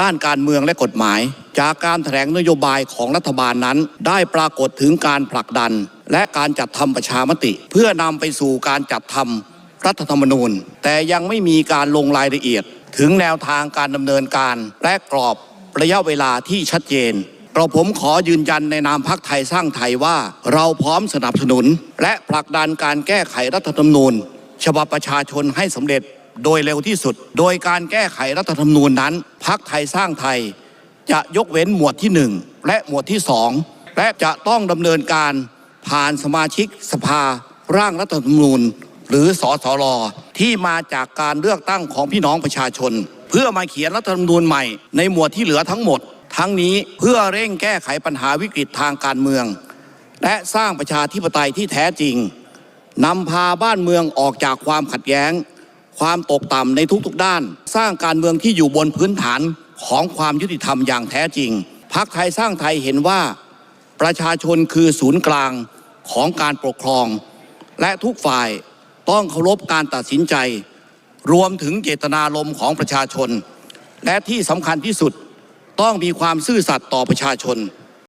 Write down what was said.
ด้านการเมืองและกฎหมาย จากการแถลงนโยบายของรัฐบาลนั้น ได้ปรากฏถึงการผลักดัน และการจัดทำประชามติ เพื่อนำไปสู่การจัดทำรัฐธรรมนูญ แต่ยังไม่มีการลงรายละเอียด ถึงแนวทางการดำเนินการและกรอบระยะเวลาที่ชัดเจนกระผมขอยืนยันในนามพักไทยสร้างไทยว่า เราพร้อมสนับสนุน และผลักดันการแก้ไขรัฐธรรมนูญ ฉบับประชาชนให้สำเร็จโดยเร็วที่สุด โดยการแก้ไขรัฐธรรมนูญนั้น พักไทยสร้างไทยจะยกเว้นหมวดที่ 1 และหมวดที่ 2 และจะต้องดำเนินการผ่านสมาชิกสภาร่างรัฐธรรมนูญ หรือสสรที่มาจากการเลือกตั้งของพี่น้องประชาชน เพื่อมาเขียนรัฐธรรมนูญใหม่ในหมวดที่เหลือทั้งหมด ทั้งนี้เพื่อเร่งแก้ไขปัญหาวิกฤตทางการเมือง และสร้างประชาธิปไตยที่แท้จริงนำพาบ้านเมืองออกจากความขัดแย้ง ความตกต่ำในทุกๆด้าน สร้างการเมืองที่อยู่บนพื้นฐานของความยุติธรรมอย่างแท้จริงพักไทยสร้างไทยเห็นว่าประชาชนคือศูนย์กลางของการปกครอง และทุกฝ่ายต้องเคารพการตัดสินใจ รวมถึงเจตนารมณ์ของประชาชน และที่สำคัญที่สุดต้องมีความซื่อสัตย์ต่อประชาชน